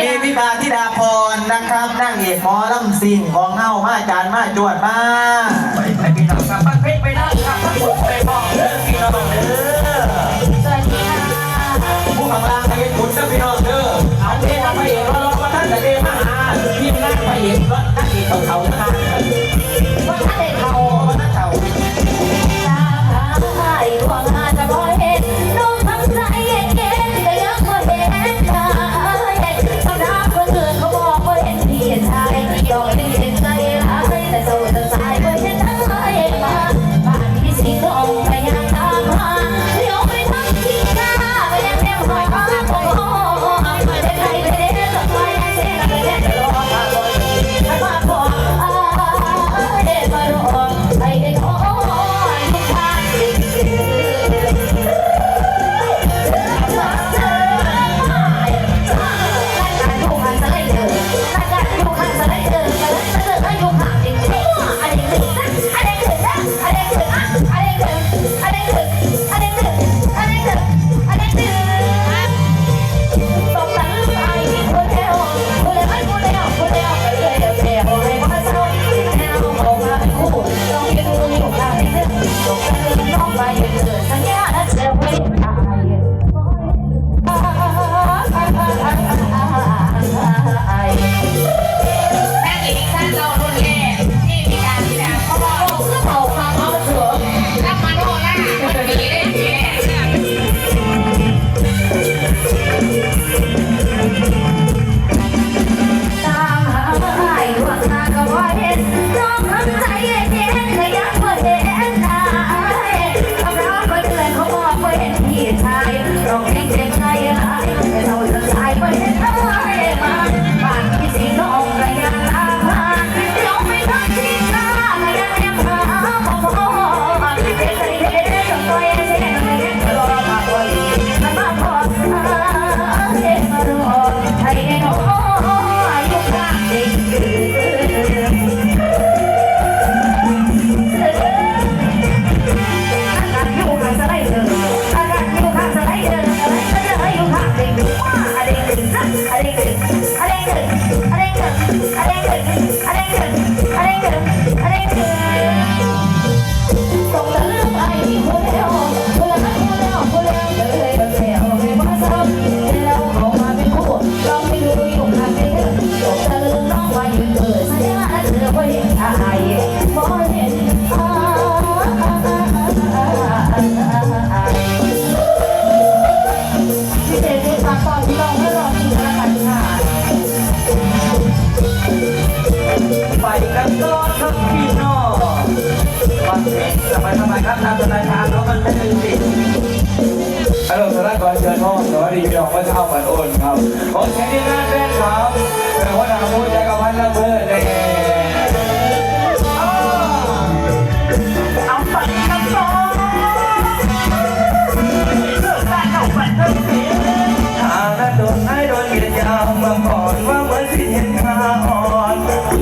มีพิธาธิดาพรนะครับ นั่งเอกหมอลำซิงของเฮามาจานมาจวดมาไปให้พี่น้องครับบ้านเพชรไปนะครับบ้านบุญไปบอกเด้อพี่น้องเด้อสวัสดีค่ะผู้ข้างล่างให้คุณนะพี่น้องเด้อเอาเทพไปเอกเราเราท่านจะเดมาหาพี่นั่งไปเอกรถนั่งเอกเขาเขาท่านว่าถ้าเด็กเขา พ่อสวัสดีพี่น้องว่าเช้าวันโอนครับขอเชิญที่งานแฟนครับเป็นหัวหน้าผู้ใจกับพันละเบอร์เลยเอาฝันกันต่อเลิกการเอาฝันเลิกเสียทางนั้นโดนให้โดนกินยาวเมื่อก่อนว่าเหมือนสิเห็นขาอ่อน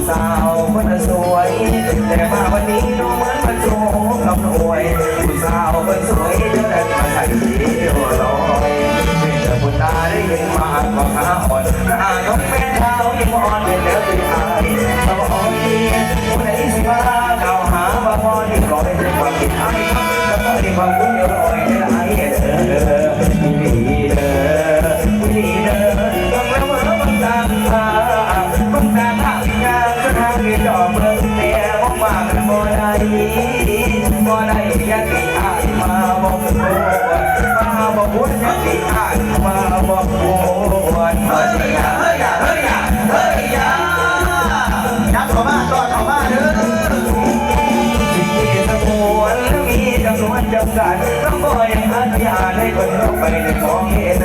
สาวคนสวยแต่มา เห็นมากกว่าขาอ่อนหน้าน้องแม่เท้ายังอ่อนเป็นแล้วเป็นอายมาบอกดีผู้ใดสิมาเก่าหาว่าพอที่ปล่อยเป็นความผิดอายแล้วก็ที่ความคุ้นลอยได้หลายเด้อมีดีเด้อมีดีเด้อต้องแล้วว่าบังตาตาบังตาทางงานจะทางเรียนดอกเมืองแนวมากันบ่ได้ บอกบุญยันติอามาบอกโอ้เฮ้ยอย่าเฮ้ยอย่าเฮ้ยอย่าเฮ้ยอย่ายับเข้ามาตอนเข้ามาเด้อสิ่งที่สมวนมีจำนวนจำกัดต้องบ่อยอนุญาตให้คนเข้าไปในของเห็น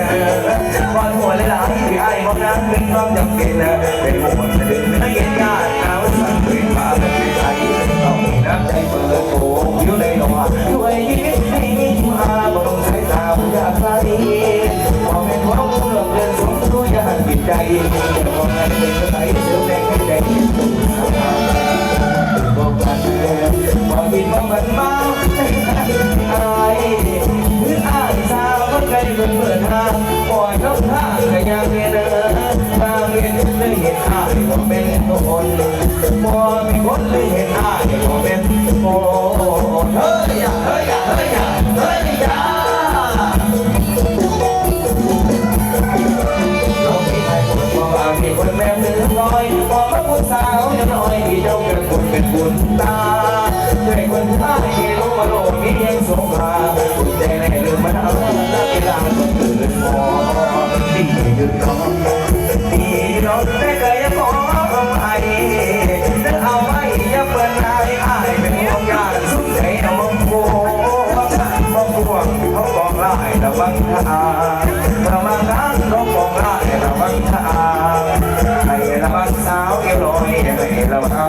ก่อนหัวหลายๆที่ไอ้บอกนั้นเป็นความจำเป็นเป็นหมดถึงไม่เห็นญาติเอาสั่งเป็นมาเป็นไทยต้องมีน้ำใจเปิดโผอยู่ในหนอด้วยยิ้มให้มาบ่ต้องใช้ตา อยากไปมองเป็นของเมืองเดินสงสู้อยากปิดใจมองงานเป็นสายเสือแดงให้ใจบอกกันแล้วว่าบินมาเหมือนมาอะไรหรืออ้างสาวก็ใจเป็นเหมือนหาปล่อยเขาท่าก็ยังเรียนถ้าเรียนเลยเห็นอ้างก็เป็นคนมองมีคนเลยเห็นอ้าง น้องไม่เคยขอไอ้นั่นเอาไว้อย่าเปิดนายอ้เป็นห่วงยากสุดใจน้องโก้มองพวกเขาบอกไล่ระวังทางระวังทางเขาบอกไล่ระวังทางให้ระวังสาวเอวลอยให้ระวัง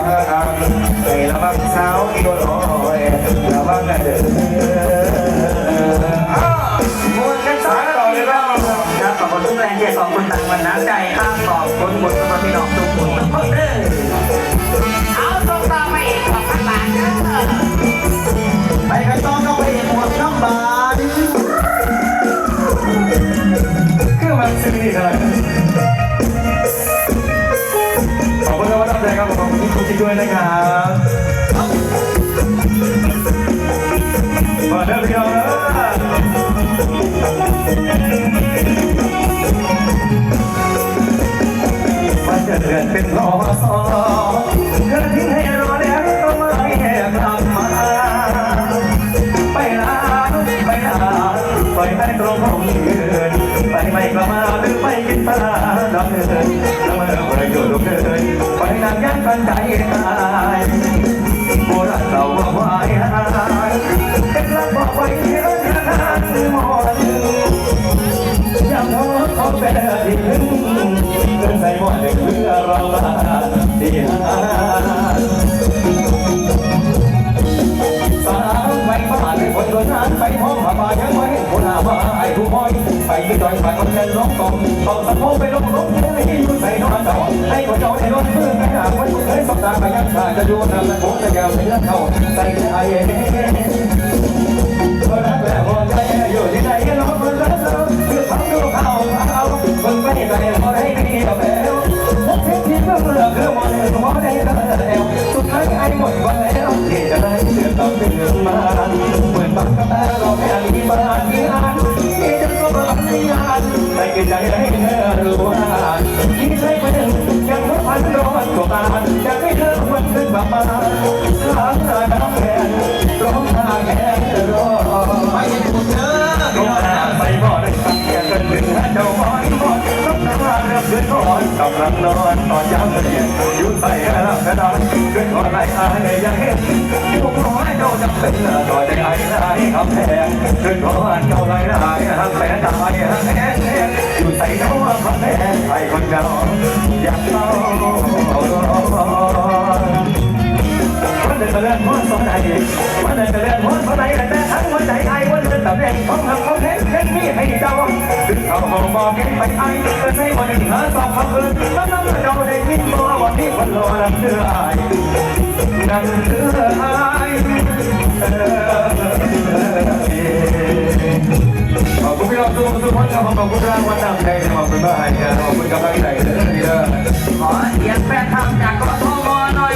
คุณบุญสมบัติพี่น้องทุกคนทุกคนเด้อเอาส่งต่อมาอีกสองพันบาทเด้อไปกันต่อเข้าไปอีกหมดน้ำบานคือมันสิ่งนี้เลยขอบคุณครับท่านใจครับขอบคุณทุกที่ด้วยนะครับมาเด้อพี่น้องนะมาเจอ เดือนเป็นรอสอเธอทิ้งให้รอแล้วก็ไม่แหกลับมาไปลาไปลาปล่อยให้ตรงห้องยืนไปไม่กลับมาหรือไม่กินปลาดอกเดินละเมอประโยชน์ลูกเดินไปนางยันกันใจตายโบราณเราว่าไว้หายเก็บลับบอกไว้ เพื่อเราลาดีหาสาวไปบ้านในคนโดนนั้นไปห้องมาบายังไม่คนหามาไอ้ผู้คอยไปยืนดอยไปคนเล่นร้องกองต้องสะโพกไปลงลงให้ยืนใส่นอนเจ้าให้คนเจ้าให้รถเพื่อนไปหาคนเคยสบตาไปยังขาจะดูนำตะโกนจะแก้วเนื้อเขาใส่ไอ้ก็รักและพอใจอยู่ที่ไหนก็ร้องคนรักเราคือฟังดูเขา อนตอนยามเรียนยุ่งใส่กระดับกระดานเกิดก่อนไรอายยังเห็นพวกน้อยเจ้าจำเป็นต่อใจไอ้ไอ้คำแพงเกิดก่อนเจ้าไรไอ้ทำแผลตายแห้งอยู่ใส่เจ้าคำแพงใครคนเก่าอยากเล่า ดินเลื่อนม้นสองใจมันเดินไปเลื่อนม้วนสองใจแต่ทั้งหัวใจไอ้วันเดินแบบแรงของหักของเห็นเห็นมีให้เจ้าถึงเขาบอกบอกเห็นไปไอ้เดินให้วันหนึ่งหาสองคำอื่นแล้วนั่งเราได้ยินว่วันนี้คนรอลำเดือไอ้นั่งเดือไอ้ขอบคุณพี่น้องทุกคนทุกคนครับขอบคุณรางวัลนำใจขอบคุณมากครับขอบคุณกำลังใจเด้อเด้อขอเสียงแฟนทำจากกทมหน่อย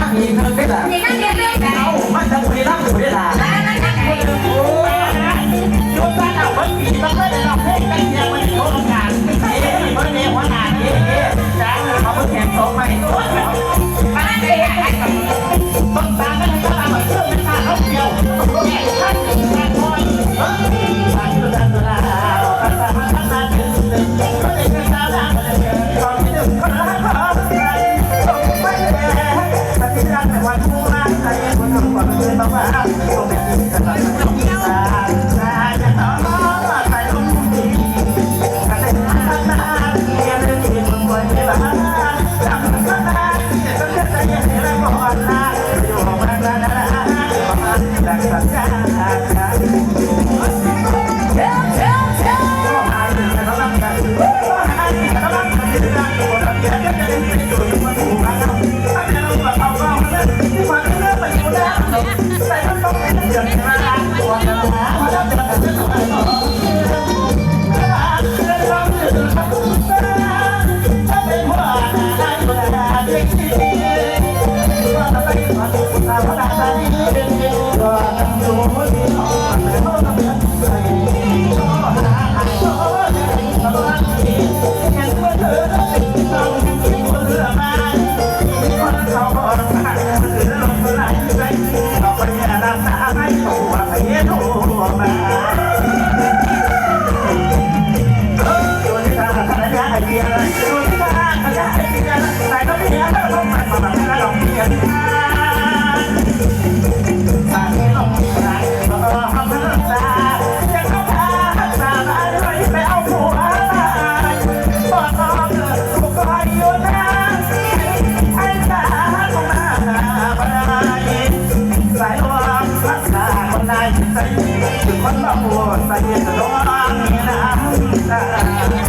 นั่งมีเธอไม่หลับเอามันจะคุยนั่งคุยหลับโอ้ยกบ้านเอาบ้านผีมัก็เลยเราเพ่งกันเดียวมันดานเอ๊ะมันเนี่ยหวหน้าเอ๊ะจ้างเขาเป็นแขกสองใบมาเลยต้องตามกัด้องตาเหมือนเพื่อนกัเขาเดียวต้องแก่งขัน แต่วันพรุ่งรักใจคนสมหวังเกินมาว่าต้องเป็นที่ตลาดที่ตา เห็นร้องนะ